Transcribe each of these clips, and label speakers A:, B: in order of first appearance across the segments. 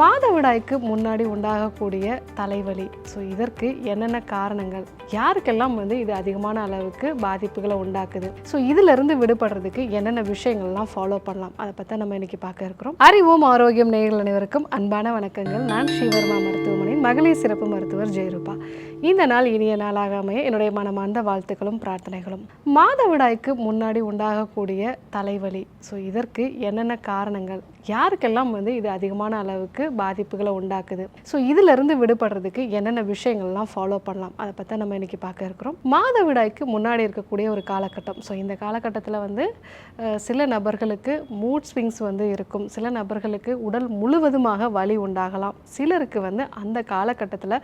A: மாதவிடாய்க்கு முன்னாடி உண்டாகக்கூடிய தலைவலி. ஸோ இதற்கு என்னென்ன காரணங்கள்? யாருக்கெல்லாம் வந்து இது அதிகமான அளவுக்கு பாதிப்புகளை உண்டாக்குது? ஸோ இதிலிருந்து விடுபடுறதுக்கு என்னென்ன விஷயங்கள்லாம் ஃபாலோ பண்ணலாம்? அதை பற்றி நம்ம இன்னைக்கு பார்க்க இருக்கிறோம். அறிவோம் ஆரோக்கியம் நேயர்கள் அனைவருக்கும் அன்பான வணக்கங்கள். நான் ஸ்ரீவர்மா மருத்துவமனையின் மகளிர் சிறப்பு மருத்துவர் ஜெயரூபா. இந்த நாள் இனிய நாளாக அமைய என்னுடைய மனமார்ந்த வாழ்த்துக்களும் பிரார்த்தனைகளும். மாதவிடாய்க்கு முன்னாடி உண்டாகக்கூடிய தலைவலி. ஸோ இதற்கு என்னென்ன காரணங்கள்? யாருக்கெல்லாம் வந்து இது அதிகமான அளவுக்கு பாதிப்புகளை உண்டாக்குது. ஸோ இதிலிருந்து விடுபடுறதுக்கு என்னென்ன விஷயங்கள்லாம் ஃபாலோ பண்ணலாம்? அதை பற்றி நம்ம இன்னைக்கு பார்க்க இருக்கிறோம். மாதவிடாய்க்கு முன்னாடி இருக்கக்கூடிய ஒரு காலகட்டம். ஸோ இந்த காலகட்டத்தில் வந்து சில நபர்களுக்கு மூட் ஸ்விங்ஸ் வந்து இருக்கும். சில நபர்களுக்கு உடல் முழுவதுமாக வலி உண்டாகலாம். சிலருக்கு வந்து அந்த காலகட்டத்தில்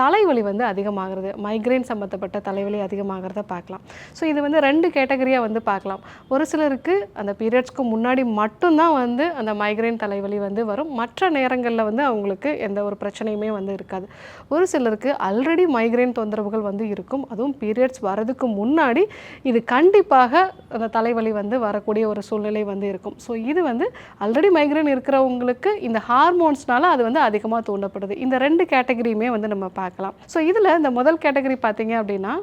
A: தலைவலி வந்து அதிகமாகிறது. மைக்ரைன் சம்மந்தப்பட்ட தலைவலி அதிகமாகிறத பார்க்கலாம். ஸோ இது வந்து ரெண்டு கேட்டகரியாக வந்து பார்க்கலாம். ஒரு சிலருக்கு அந்த பீரியட்ஸ்க்கு முன்னாடி மட்டும்தான் வந்து அந்த மைக்ரைன் தலைவலி வந்து வரும். மற்ற நேரங்களில் வந்து அவங்களுக்கு எந்த ஒரு பிரச்சனையுமே வந்து இருக்காது. ஒரு சிலருக்கு ஆல்ரெடி மைக்ரைன் தொந்தரவுகள் வந்து இருக்கும். அதுவும் பீரியட்ஸ் வரதுக்கு முன்னாடி இது கண்டிப்பாக அந்த தலைவலி வந்து வரக்கூடிய ஒரு சூழ்நிலை வந்து இருக்கும். ஸோ இது வந்து ஆல்ரெடி மைக்ரைன் இருக்கிறவங்களுக்கு இந்த ஹார்மோன்ஸ்னால அது வந்து அதிகமாக தூண்டப்படுது. இந்த ரெண்டு கேட்டகரியுமே வந்து நம்ம பார்க்கலாம். ஸோ இதில் இந்த முதல் கேட்டகரி பார்த்தீங்க அப்படின்னா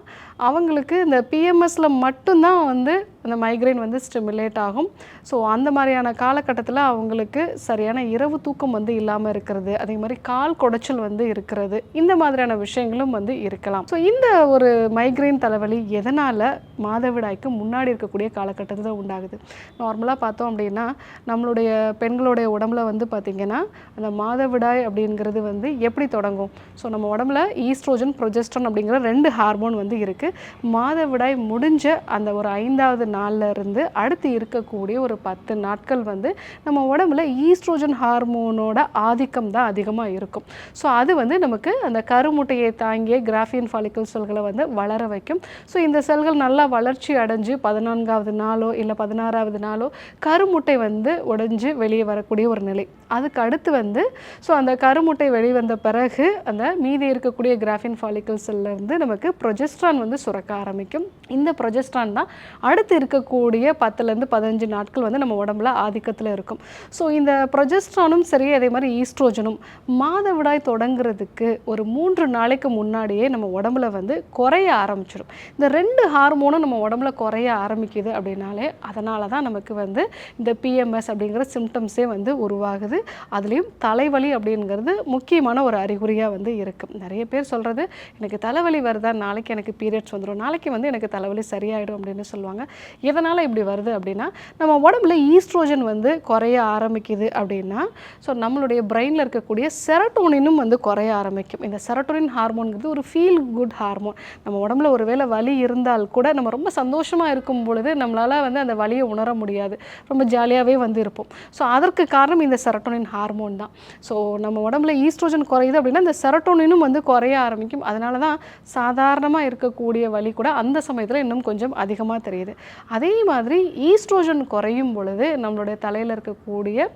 A: அவங்களுக்கு இந்த பிஎம்எஸில் மட்டும்தான் வந்து அந்த மைக்ரைன் வந்து ஸ்டிமுலேட் ஆகும். ஸோ அந்த மாதிரியான காலகட்டத்தில் அவங்களுக்கு சரியான இரவு தூக்கம் வந்து இல்லாமல் இருக்கிறது. அதே மாதிரி கால் குடைச்சல் வந்து இருக்கிறது. இந்த மாதிரியான விஷயங்களும் வந்து இருக்கலாம். ஸோ இந்த ஒரு மைக்ரைன் தலைவலி எதனால் மாதவிடாய்க்கு முன்னாடி இருக்கக்கூடிய காலகட்டத்தில் உண்டாகுது? நார்மலாக பார்த்தோம் அப்படின்னா நம்மளுடைய பெண்களுடைய உடம்புல வந்து பார்த்திங்கன்னா அந்த மாதவிடாய் அப்படிங்கிறது வந்து எப்படி தொடங்கும்? ஸோ நம்ம உடம்புல ஈஸ்ட்ரோஜன் ப்ரொஜெஸ்ட்ரன் அப்படிங்கிற ரெண்டு ஹார்மோன் வந்து இருக்குது மாதவிடாய் முடிஞ்ச அந்த ஒரு ஐந்தாவது நாள்ல இருந்து அடுத்து இருக்கக்கூடிய ஒரு பத்து நாட்கள் வந்து நம்ம உடம்புல ஈஸ்ட்ரோஜன் ஹார்மோனோட ஆதிக்கம் தான் அதிகமாக இருக்கும். ஸோ அது வந்து நமக்கு அந்த கருமுட்டையை தாங்கிய கிராஃபியன் ஃபாலிக்கல் செல்களை வந்து வளர வைக்கும். ஸோ இந்த செல்கள் நல்லா வளர்ச்சி அடைஞ்சு பதினான்காவது நாளோ இல்லை பதினாறாவது நாளோ கருமுட்டை வந்து உடைஞ்சு வெளியே வரக்கூடிய ஒரு நிலை. அதுக்கு அடுத்து வந்து ஸோ அந்த கருமுட்டை வெளிவந்த பிறகு அந்த மீதி இருக்கக்கூடிய கிராஃபின் ஃபாலிக்கல் இருந்து நமக்கு ப்ரொஜெஸ்ட்ரான் வந்து சுரக்க ஆரம்பிக்கும். இந்த ப்ரொஜெஸ்ட்ரான் தான் அடுத்து இருக்கக்கூடிய பத்துலேருந்து பதினஞ்சு நாட்கள் வந்து நம்ம உடம்புல ஆதிக்கத்தில் இருக்கும். ஸோ இந்த ப்ரொஜெஸ்ட்ரானும் சரி அதே மாதிரி ஈஸ்ட்ரோஜனும் மாதவிடாய் தொடங்குறதுக்கு ஒரு மூன்று நாளைக்கு முன்னாடியே நம்ம உடம்புல வந்து குறைய ஆரம்பிச்சிடும் இந்த ரெண்டு ஹார்மோனும் நம்ம உடம்புல குறைய ஆரம்பிக்குது அப்படின்னாலே அதனால தான் நமக்கு வந்து இந்த பிஎம்எஸ் அப்படிங்கிற சிம்டம்ஸே வந்து உருவாகுது. அதுலேயும் தலைவலி அப்படிங்கிறது முக்கியமான ஒரு அறிகுறியாக வந்து இருக்கும் நிறைய பேர் சொல்கிறது எனக்கு தலைவலி வருதா? நாளைக்கு எனக்கு பீரியட்ஸ் வந்துடும் நாளைக்கு வந்து எனக்கு தலைவலி சரியாயிடும் அப்படின்னு சொல்லுவாங்க. எதனால் இப்படி வருது அப்படின்னா நம்ம உடம்புல ஈஸ்ட்ரோஜன் வந்து குறைய ஆரம்பிக்குது அப்படின்னா ஸோ நம்மளுடைய பிரெயினில் இருக்கக்கூடிய செரட்டோனினும் வந்து குறைய ஆரம்பிக்கும். இந்த செரட்டோனின் ஹார்மோன்கிறது ஒரு ஃபீல் குட் ஹார்மோன் நம்ம உடம்புல ஒருவேளை வலி இருந்தால் கூட நம்ம ரொம்ப சந்தோஷமாக இருக்கும் பொழுது நம்மளால் வந்து அந்த வலியை உணர முடியாது. ரொம்ப ஜாலியாகவே வந்து இருப்போம். ஸோ அதற்கு காரணம் இந்த செரட்டோனின் ஹார்மோன் தான். ஸோ நம்ம உடம்புல ஈஸ்ட்ரோஜன் குறையுது அப்படின்னா இந்த செரட்டோனினும் வந்து குறைய ஆரம்பிக்கும். அதனால தான் சாதாரணமாக இருக்கக்கூடிய வலி கூட அந்த சமயத்தில் இன்னும் கொஞ்சம் அதிகமாக தெரியுது. அதே மாதிரி ஈஸ்ட்ரோஜன் குறையும் பொழுது நம்மளுடைய தலையில் இருக்கக்கூடிய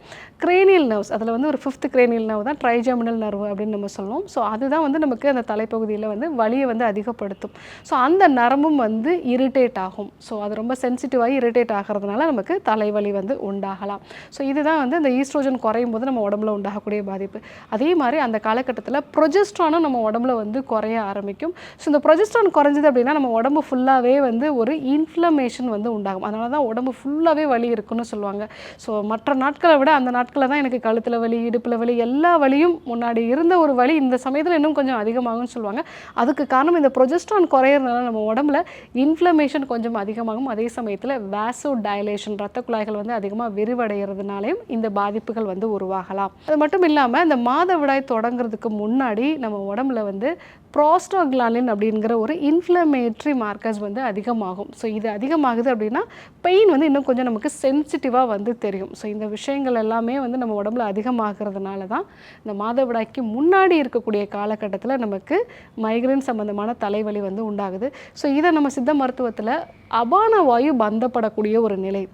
A: கிரேனியல் நர்வ்ஸ் அதில் வந்து ஒரு ஃபிஃப்த் கிரேனியல் நர்வ் தான் ட்ரைஜெமினல் நர்வ் அப்படின்னு நம்ம சொல்லுவோம். ஸோ அதுதான் வந்து நமக்கு அந்த தலைப்பகுதியில் வந்து வலியை வந்து அதிகப்படுத்தும். ஸோ அந்த நரம்பும் வந்து இரிட்டேட் ஆகும். ஸோ அது ரொம்ப சென்சிட்டிவாகி இரிட்டேட் ஆகிறதுனால நமக்கு தலைவலி வந்து உண்டாகலாம். ஸோ இதுதான் வந்து இந்த ஈஸ்ட்ரோஜன் குறையும் போது நம்ம உடம்புல உண்டாகக்கூடிய பாதிப்பு. அதே மாதிரி அந்த காலகட்டத்தில் ப்ரொஜெஸ்ட்ரானும் நம்ம உடம்புல வந்து குறைய ஆரம்பிக்கும். ஸோ இந்த ப்ரொஜெஸ்ட்ரான் குறைஞ்சது அப்படின்னா நம்ம உடம்பு ஃபுல்லாகவே வந்து ஒரு இன்ஃப்ளமேஷன் வந்து உண்டாகும். அதனால தான் உடம்பு ஃபுல்லாகவே வலி இருக்குன்னு சொல்லுவாங்க. ஸோ மற்ற நாட்களை விட அந்த நாட்களில் தான் எனக்கு கழுத்தில் வலி இடுப்பில் வலி எல்லா வலியும் முன்னாடி இருந்த ஒரு வலி இந்த சமயத்தில் இன்னும் கொஞ்சம் அதிகமாகும்னு சொல்லுவாங்க. அதுக்கு காரணம் இந்த ப்ரொஜெஸ்ட்ரான் குறையிறதுனால நம்ம உடம்புல இன்ஃப்ளமேஷன் கொஞ்சம் அதிகமாகும். அதே சமயத்தில் வேசோ டயலேஷன் ரத்த குழாய்கள் வந்து அதிகமாக விரிவடைகிறதுனாலையும் இந்த பாதிப்புகள் வந்து உருவாகலாம். அது மட்டும் இல்லாமல் இந்த மாதவிடாய் தொடங்குறதுக்கு முன்னாடி நம்ம உடம்புல வந்து ப்ரோஸ்டோக்லாலின் அப்படிங்கிற ஒரு இன்ஃப்ளமேட்ரி மார்க்கர்ஸ் வந்து அதிகமாகும். ஸோ இது அதிகமாகுது அப்படின்னா பெயின் வந்து இன்னும் கொஞ்சம் நமக்கு சென்சிட்டிவாக வந்து தெரியும். ஸோ இந்த விஷயங்கள் எல்லாமே வந்து நம்ம உடம்புல அதிகமாகிறதுனால தான் இந்த மாதவிடாய்க்கு முன்னாடி இருக்கக்கூடிய காலகட்டத்தில் நமக்கு மைக்ரைன் சம்மந்தமான தலைவலி வந்து உண்டாகுது. ஸோ இதை நம்ம சித்த மருத்துவத்தில் அபான வாயு பந்தப்படக்கூடிய ஒரு நிலை.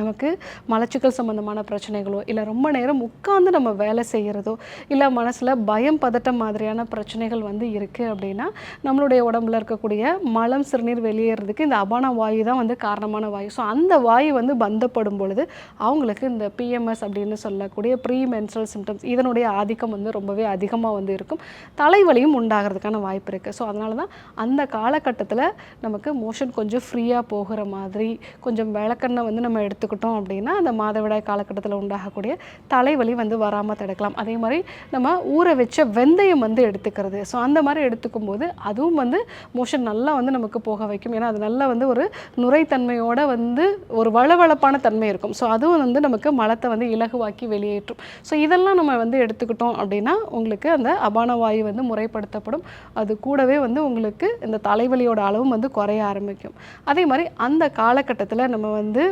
A: நமக்கு மலச்சிக்கல் சம்மந்தமான பிரச்சனைகளோ இல்லை ரொம்ப நேரம் உட்காந்து நம்ம வேலை செய்கிறதோ இல்லை மனசில் பயம் பதட்டம் மாதிரியான பிரச்சனைகள் வந்து இருக்குது அப்படின்னா நம்மளுடைய உடம்புல இருக்கக்கூடிய மலம் சிறுநீர் வெளியேறதுக்கு இந்த அபான வாயு தான் வந்து காரணமான வாயு. ஸோ அந்த வாயு வந்து பந்தப்படும் பொழுது அவங்களுக்கு இந்த பிஎம்எஸ் அப்படின்னு சொல்லக்கூடிய ப்ரீ மென்ஸ்ட்ரல் சிம்டம்ஸ் இதனுடைய ஆதிக்கம் வந்து ரொம்பவே அதிகமாக வந்து இருக்கும். தலைவலியும் உண்டாகிறதுக்கான வாய்ப்பு இருக்குது ஸோ அதனால தான் அந்த காலகட்டத்தில் நமக்கு மோஷன் கொஞ்சம் ஃப்ரீயாக போகிற மாதிரி கொஞ்சம் விளக்கண்ணை வந்து நம்ம எடுத்து எடுத்துக்கிட்டோம் அப்படின்னா அந்த மாதவிடாய் காலகட்டத்தில் உண்டாகக்கூடிய தலைவலி வந்து வராமல் தடுக்கலாம். அதே மாதிரி நம்ம ஊற வச்ச வெந்தயம் வந்து எடுத்துக்கிறது. ஸோ அந்த மாதிரி எடுத்துக்கும் போது அதுவும் வந்து மோஷன் நல்லா வந்து நமக்கு போக வைக்கும். ஏன்னா அது நல்லா வந்து ஒரு நுரைத்தன்மையோட வந்து ஒரு வளவளப்பான தன்மை இருக்கும். ஸோ அதுவும் வந்து நமக்கு மலத்தை வந்து இலகுவாக்கி வெளியேற்றும். ஸோ இதெல்லாம் நம்ம வந்து எடுத்துக்கிட்டோம் அப்படின்னா உங்களுக்கு அந்த அபான வாயு வந்து முறைப்படுத்தப்படும். அது கூடவே வந்து உங்களுக்கு இந்த தலைவலியோட அளவும் வந்து குறைய ஆரம்பிக்கும். அதே மாதிரி அந்த காலகட்டத்தில் நம்ம வந்து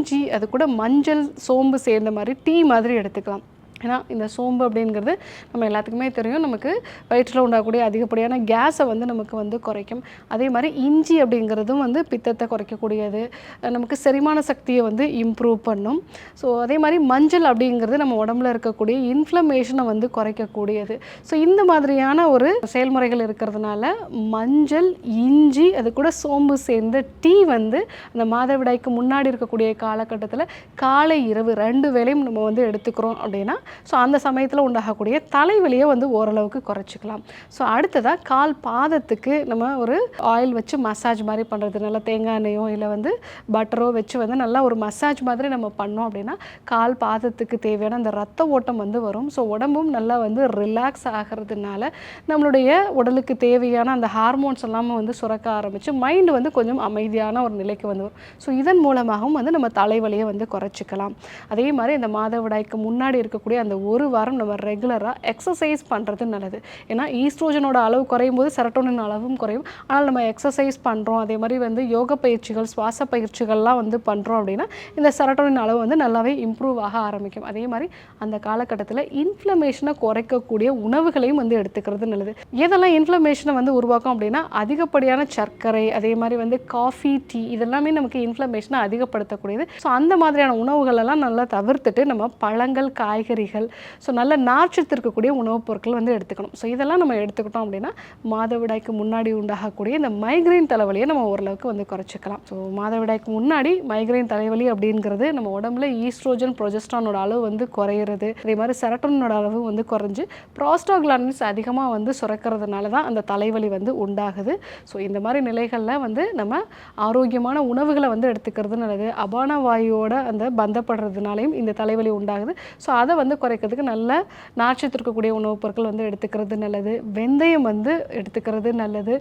A: இஞ்சி அது கூட மஞ்சள் சோம்பு சேர்ந்த மாதிரி டீ மாதிரி எடுத்துக்கலாம். ஏன்னா இந்த சோம்பு அப்படிங்கிறது நம்ம எல்லாத்துக்குமே தெரியும். நமக்கு வயிற்றில் உண்டாகக்கூடிய அதிகப்படியான கேஸை வந்து நமக்கு வந்து குறைக்கும். அதே மாதிரி இஞ்சி அப்படிங்கிறதும் வந்து பித்தத்தை குறைக்கக்கூடியது. நமக்கு செரிமான சக்தியை வந்து இம்ப்ரூவ் பண்ணும். ஸோ அதே மாதிரி மஞ்சள் அப்படிங்கிறது நம்ம உடம்புல இருக்கக்கூடிய இன்ஃப்ளமேஷனை வந்து குறைக்கக்கூடியது. ஸோ இந்த மாதிரியான ஒரு செயல்முறைகள் இருக்கிறதுனால மஞ்சள் இஞ்சி அது கூட சோம்பு சேர்ந்த டீ வந்து அந்த மாதவிடாய்க்கு முன்னாடி இருக்கக்கூடிய காலகட்டத்தில் காலை இரவு ரெண்டு வேளையும் நம்ம வந்து எடுத்துக்கிறோம் அப்படின்னா ஸோ அந்த சமயத்தில் உண்டாகக்கூடிய தலைவலியை வந்து ஓரளவுக்கு குறைச்சிக்கலாம். ஸோ அடுத்ததாக கால் பாதத்துக்கு நம்ம ஒரு ஆயில் வச்சு மசாஜ் மாதிரி பண்ணுறது நல்லா தேங்காய் எண்ணெயோ இல்லை வந்து பட்டரோ வச்சு வந்து நல்லா ஒரு மசாஜ் மாதிரி நம்ம பண்ணோம் அப்படின்னா கால் பாதத்துக்கு தேவையான அந்த ரத்த ஓட்டம் வந்து வரும். ஸோ உடம்பும் நல்லா வந்து ரிலாக்ஸ் ஆகிறதுனால நம்மளுடைய உடலுக்கு தேவையான அந்த ஹார்மோன்ஸ் எல்லாமே வந்து சுரக்க ஆரம்பித்து மைண்டு வந்து கொஞ்சம் அமைதியான ஒரு நிலைக்கு வந்து வரும். ஸோ இதன் மூலமாகவும் வந்து நம்ம தலைவலியை வந்து குறைச்சிக்கலாம். அதே மாதிரி இந்த மாதவிடாய்க்கு முன்னாடி இருக்கக்கூடிய அந்த ஒரு வாரம் நம்ம ரெகுலராக எக்ஸசைஸ் பண்ணுறது நல்லது. ஏன்னா ஈஸ்ட்ரோஜனோட அளவு குறையும் போது செரட்டோனின் அளவும் குறையும். ஆனால் நம்ம எக்ஸசைஸ் பண்ணுறோம் அதே மாதிரி வந்து யோக பயிற்சிகள் சுவாச பயிற்சிகள்லாம் வந்து பண்ணுறோம் அப்படின்னா இந்த செரட்டோனின் அளவு வந்து நல்லாவே இம்ப்ரூவ் ஆக ஆரம்பிக்கும். அதே மாதிரி அந்த காலகட்டத்தில் இன்ஃப்ளமேஷனை குறைக்கக்கூடிய உணவுகளையும் வந்து எடுத்துக்கிறது நல்லது. எதெல்லாம் இன்ஃப்ளமேஷனை வந்து உருவாக்கும் அப்படின்னா அதிகப்படியான சர்க்கரை அதே மாதிரி வந்து காஃபி டீ இதெல்லாமே நமக்கு இன்ஃப்ளமேஷனை அதிகப்படுத்தக்கூடியது. ஸோ அந்த மாதிரியான உணவுகளெல்லாம் நல்லா தவிர்த்துட்டு நம்ம பழங்கள் காய்கறிகள் ஸோ நல்ல நார்ச்சத்து இருக்கக்கூடிய உணவுப் பொருட்கள் வந்து எடுத்துக்கணும். ஸோ இதெல்லாம் நம்ம எடுத்துக்கிட்டோம் அப்படின்னா மாதவிடாய்க்கு முன்னாடி உண்டாகக்கூடிய இந்த மைக்ரைன் தலைவலியை நம்ம ஓரளவுக்கு வந்து குறைச்சிக்கலாம். ஸோ மாதவிடாய்க்கு முன்னாடி மைக்ரைன் தலைவலி அப்படிங்கிறது நம்ம உடம்புல ஈஸ்ட்ரோஜன் ப்ரொஜெஸ்ட்ரானோட அளவு வந்து குறையிறது. அதே மாதிரி செரட்டோனோட அளவு வந்து குறைஞ்சு ப்ராஸ்டாக்லாண்டின்ஸ் அதிகமாக வந்து சுரக்கிறதுனால தான் அந்த தலைவலி வந்து உண்டாகுது. ஸோ இந்த மாதிரி நிலைகளில் வந்து நம்ம ஆரோக்கியமான உணவுகளை வந்து எடுத்துக்கிறது நல்லது. அபான வாயுவோட அந்த பந்தப்படுறதுனாலையும் இந்த தலைவலி உண்டாகுது. ஸோ அதை வந்து குறைக்கிறதுக்கு நல்ல நாட்சத்து இருக்கக்கூடிய உணவுப் பொருட்கள் வந்து எடுத்துக்கிறது நல்லது. வெந்தயம் வந்து எடுத்துக்கிறது நல்லது.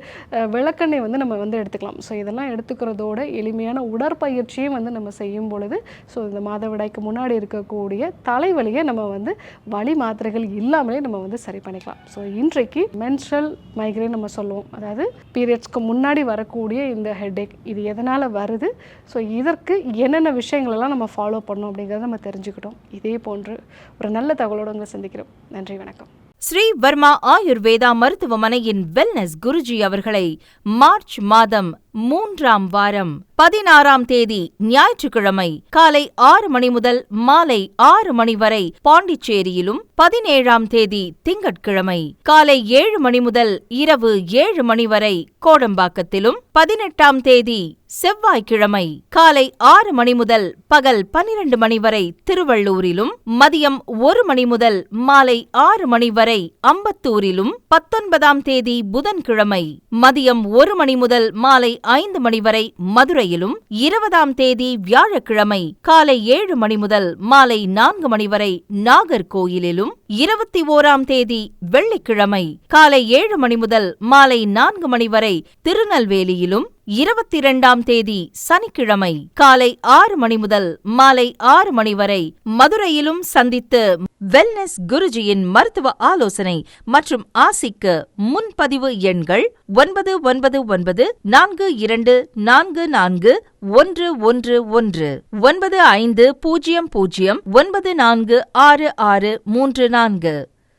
A: விளக்கெண்ணெய் வந்து நம்ம வந்து எடுத்துக்கலாம். ஸோ இதெல்லாம் எடுத்துக்கிறதோட எளிமையான உடற்பயிற்சியும் வந்து நம்ம செய்யும் பொழுது ஸோ இந்த மாதவிடாய்க்கு முன்னாடி இருக்கக்கூடிய தலைவலியை நம்ம வந்து வலி மாத்திரைகள் இல்லாமலே நம்ம வந்து சரி பண்ணிக்கலாம். ஸோ இன்றைக்கு மென்ஸ்ட்ரல் மைக்ரேன் நம்ம சொல்லுவோம். அதாவது பீரியட்ஸ்க்கு முன்னாடி வரக்கூடிய இந்த ஹெட்டேக் இது எதனால் வருது? ஸோ இதற்கு என்னென்ன விஷயங்கள் எல்லாம் நம்ம ஃபாலோ பண்ணோம் அப்படிங்கிறத நம்ம தெரிஞ்சுக்கிட்டோம். இதே போன்று ஒரு நல்ல தகவலோடு உங்களை சந்திக்கிறோம். நன்றி வணக்கம்.
B: ஸ்ரீ வர்மா ஆயுர்வேதா மருத்துவமனையின் வெல்னஸ் குருஜி அவர்களை மார்ச் மாதம் மூன்றாம் வாரம் பதினாறாம் தேதி ஞாயிற்றுக்கிழமை காலை ஆறு மணி முதல் மாலை ஆறு மணி வரை பாண்டிச்சேரியிலும் பதினேழாம் தேதி திங்கட்கிழமை காலை ஏழு மணி முதல் இரவு ஏழு மணி வரை கோடம்பாக்கத்திலும் பதினெட்டாம் தேதி செவ்வாய்க்கிழமை காலை ஆறு மணி முதல் பகல் பன்னிரண்டு மணி வரை திருவள்ளூரிலும் மதியம் ஒரு மணி முதல் மாலை ஆறு மணி வரை அம்பத்தூரிலும் பத்தொன்பதாம் தேதி புதன்கிழமை மதியம் ஒரு மணி முதல் மாலை ஐந்து மணி வரை மதுரையிலும் இருபதாம் தேதி வியாழக்கிழமை காலை ஏழு மணி முதல் மாலை நான்கு மணி வரை நாகர்கோயிலிலும் இருபத்தி ஓராம் தேதி வெள்ளிக்கிழமை காலை ஏழு மணி முதல் மாலை நான்கு மணி வரை திருநெல்வேலியிலும் இருபத்தி இரண்டாம் தேதி சனிக்கிழமை காலை ஆறு மணி முதல் மாலை ஆறு மணி வரை மதுரையிலும் சந்தித்து வெல்னஸ் குருஜியின் மருத்துவ ஆலோசனை மற்றும் ஆசிக்கு முன்பதிவு எண்கள் ஒன்பது ஒன்பது ஒன்பது நான்கு இரண்டு நான்கு நான்கு ஒன்று ஒன்று ஒன்று ஒன்பது ஐந்து பூஜ்ஜியம் பூஜ்ஜியம் ஒன்பது நான்கு ஆறு ஆறு மூன்று நான்கு.